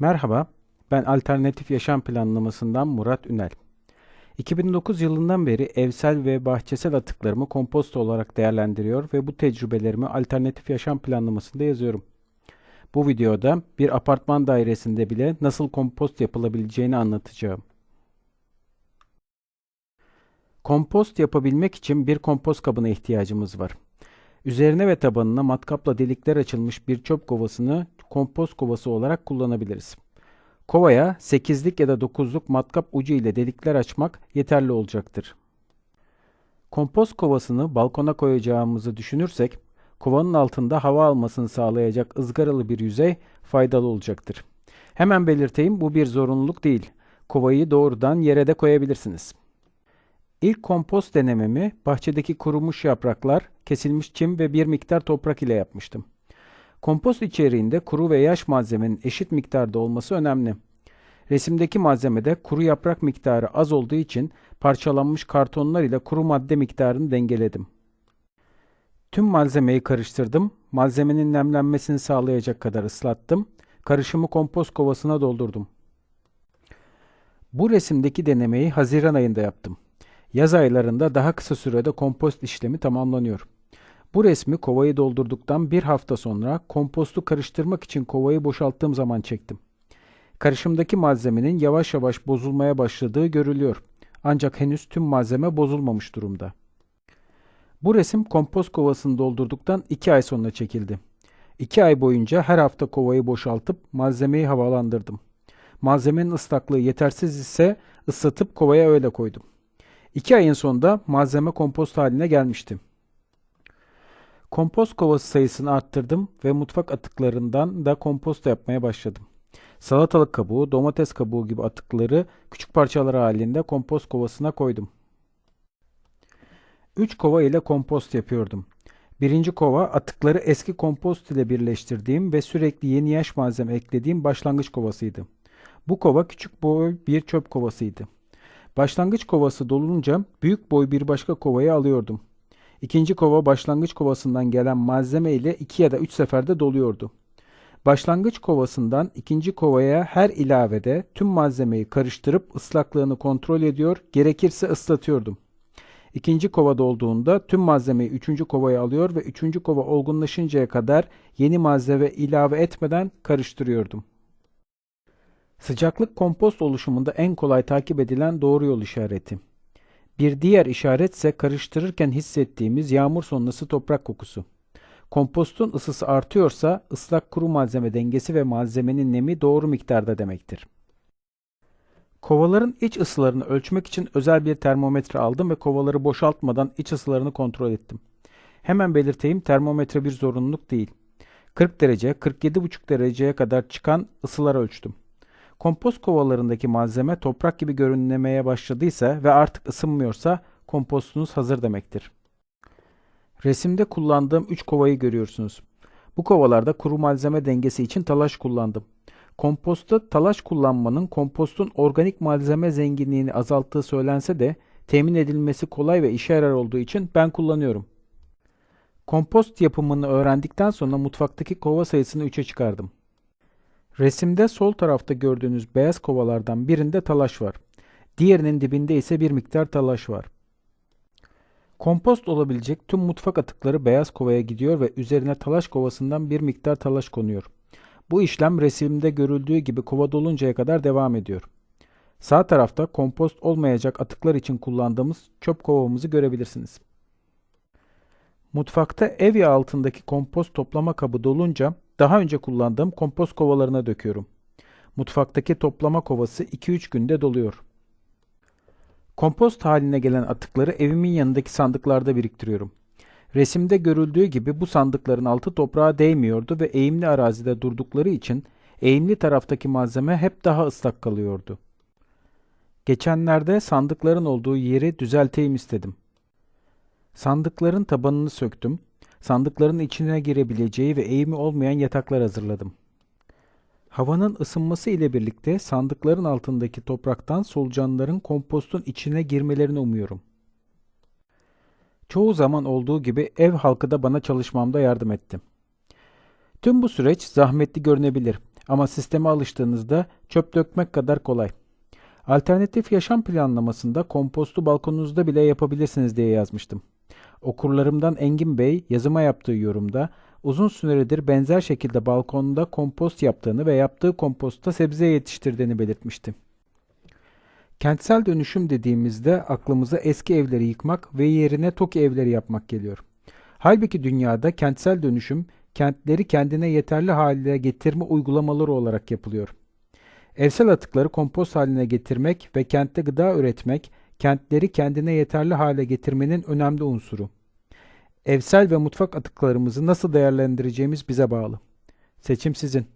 Merhaba, ben Alternatif Yaşam Planlaması'ndan Murat Ünel. 2009 yılından beri evsel ve bahçesel atıklarımı kompost olarak değerlendiriyor ve bu tecrübelerimi Alternatif Yaşam Planlaması'nda yazıyorum. Bu videoda bir apartman dairesinde bile nasıl kompost yapılabileceğini anlatacağım. Kompost yapabilmek için bir kompost kabına ihtiyacımız var. Üzerine ve tabanına matkapla delikler açılmış bir çöp kovasını kompost kovası olarak kullanabiliriz. Kovaya 8'lik ya da 9'luk matkap ucu ile delikler açmak yeterli olacaktır. Kompost kovasını balkona koyacağımızı düşünürsek, kovanın altında hava almasını sağlayacak ızgaralı bir yüzey faydalı olacaktır. Hemen belirteyim bu bir zorunluluk değil. Kovayı doğrudan yere de koyabilirsiniz. İlk kompost denememi bahçedeki kurumuş yapraklar, kesilmiş çim ve bir miktar toprak ile yapmıştım. Kompost içeriğinde kuru ve yaş malzemenin eşit miktarda olması önemli. Resimdeki malzemede kuru yaprak miktarı az olduğu için parçalanmış kartonlar ile kuru madde miktarını dengeledim. Tüm malzemeyi karıştırdım. Malzemenin nemlenmesini sağlayacak kadar ıslattım. Karışımı kompost kovasına doldurdum. Bu resimdeki denemeyi Haziran ayında yaptım. Yaz aylarında daha kısa sürede kompost işlemi tamamlanıyor. Bu resmi kovayı doldurduktan bir hafta sonra kompostu karıştırmak için kovayı boşalttığım zaman çektim. Karışımdaki malzemenin yavaş yavaş bozulmaya başladığı görülüyor. Ancak henüz tüm malzeme bozulmamış durumda. Bu resim kompost kovasını doldurduktan 2 ay sonra çekildi. 2 ay boyunca her hafta kovayı boşaltıp malzemeyi havalandırdım. Malzemenin ıslaklığı yetersiz ise ıslatıp kovaya öyle koydum. 2 ayın sonunda malzeme kompost haline gelmişti. Kompost kovası sayısını arttırdım ve mutfak atıklarından da kompost yapmaya başladım. Salatalık kabuğu, domates kabuğu gibi atıkları küçük parçalar halinde kompost kovasına koydum. 3 kova ile kompost yapıyordum. Birinci kova atıkları eski kompost ile birleştirdiğim ve sürekli yeni yaş malzeme eklediğim başlangıç kovasıydı. Bu kova küçük boy bir çöp kovasıydı. Başlangıç kovası dolunca büyük boy bir başka kovayı alıyordum. İkinci kova başlangıç kovasından gelen malzeme ile iki ya da üç seferde doluyordu. Başlangıç kovasından ikinci kovaya her ilavede tüm malzemeyi karıştırıp ıslaklığını kontrol ediyor, gerekirse ıslatıyordum. İkinci kova dolduğunda tüm malzemeyi üçüncü kovaya alıyor ve üçüncü kova olgunlaşıncaya kadar yeni malzeme ilave etmeden karıştırıyordum. Sıcaklık kompost oluşumunda en kolay takip edilen doğru yol işareti. Bir diğer işaret ise karıştırırken hissettiğimiz yağmur sonrası toprak kokusu. Kompostun ısısı artıyorsa ıslak kuru malzeme dengesi ve malzemenin nemi doğru miktarda demektir. Kovaların iç ısılarını ölçmek için özel bir termometre aldım ve kovaları boşaltmadan iç ısılarını kontrol ettim. Hemen belirteyim termometre bir zorunluluk değil. 40 derece, 47,5 dereceye kadar çıkan ısılar ölçtüm. Kompost kovalarındaki malzeme toprak gibi görünmeye başladıysa ve artık ısınmıyorsa kompostunuz hazır demektir. Resimde kullandığım 3 kovayı görüyorsunuz. Bu kovalarda kuru malzeme dengesi için talaş kullandım. Kompostta talaş kullanmanın kompostun organik malzeme zenginliğini azalttığı söylense de temin edilmesi kolay ve işe yarar olduğu için ben kullanıyorum. Kompost yapımını öğrendikten sonra mutfaktaki kova sayısını 3'e çıkardım. Resimde sol tarafta gördüğünüz beyaz kovalardan birinde talaş var. Diğerinin dibinde ise bir miktar talaş var. Kompost olabilecek tüm mutfak atıkları beyaz kovaya gidiyor ve üzerine talaş kovasından bir miktar talaş konuyor. Bu işlem resimde görüldüğü gibi kova doluncaya kadar devam ediyor. Sağ tarafta kompost olmayacak atıklar için kullandığımız çöp kovamızı görebilirsiniz. Mutfakta ev altındaki kompost toplama kabı dolunca daha önce kullandığım kompost kovalarına döküyorum. Mutfaktaki toplama kovası 2-3 günde doluyor. Kompost haline gelen atıkları evimin yanındaki sandıklarda biriktiriyorum. Resimde görüldüğü gibi bu sandıkların altı toprağa değmiyordu ve eğimli arazide durdukları için eğimli taraftaki malzeme hep daha ıslak kalıyordu. Geçenlerde sandıkların olduğu yeri düzelteyim istedim. Sandıkların tabanını söktüm, sandıkların içine girebileceği ve eğimi olmayan yataklar hazırladım. Havanın ısınması ile birlikte sandıkların altındaki topraktan solucanların kompostun içine girmelerini umuyorum. Çoğu zaman olduğu gibi ev halkı da bana çalışmamda yardım etti. Tüm bu süreç zahmetli görünebilir Ama sisteme alıştığınızda çöp dökmek kadar kolay. Alternatif yaşam planlamasında kompostu balkonunuzda bile yapabilirsiniz diye yazmıştım. Okurlarımdan Engin Bey yazıma yaptığı yorumda uzun süredir benzer şekilde balkonda kompost yaptığını ve yaptığı kompostta sebze yetiştirdiğini belirtmişti. Kentsel dönüşüm dediğimizde aklımıza eski evleri yıkmak ve yerine TOKİ evleri yapmak geliyor. Halbuki dünyada kentsel dönüşüm kentleri kendine yeterli hale getirme uygulamaları olarak yapılıyor. Evsel atıkları kompost haline getirmek ve kentte gıda üretmek kentleri kendine yeterli hale getirmenin önemli unsuru. Evsel ve mutfak atıklarımızı nasıl değerlendireceğimiz bize bağlı. Seçim sizin.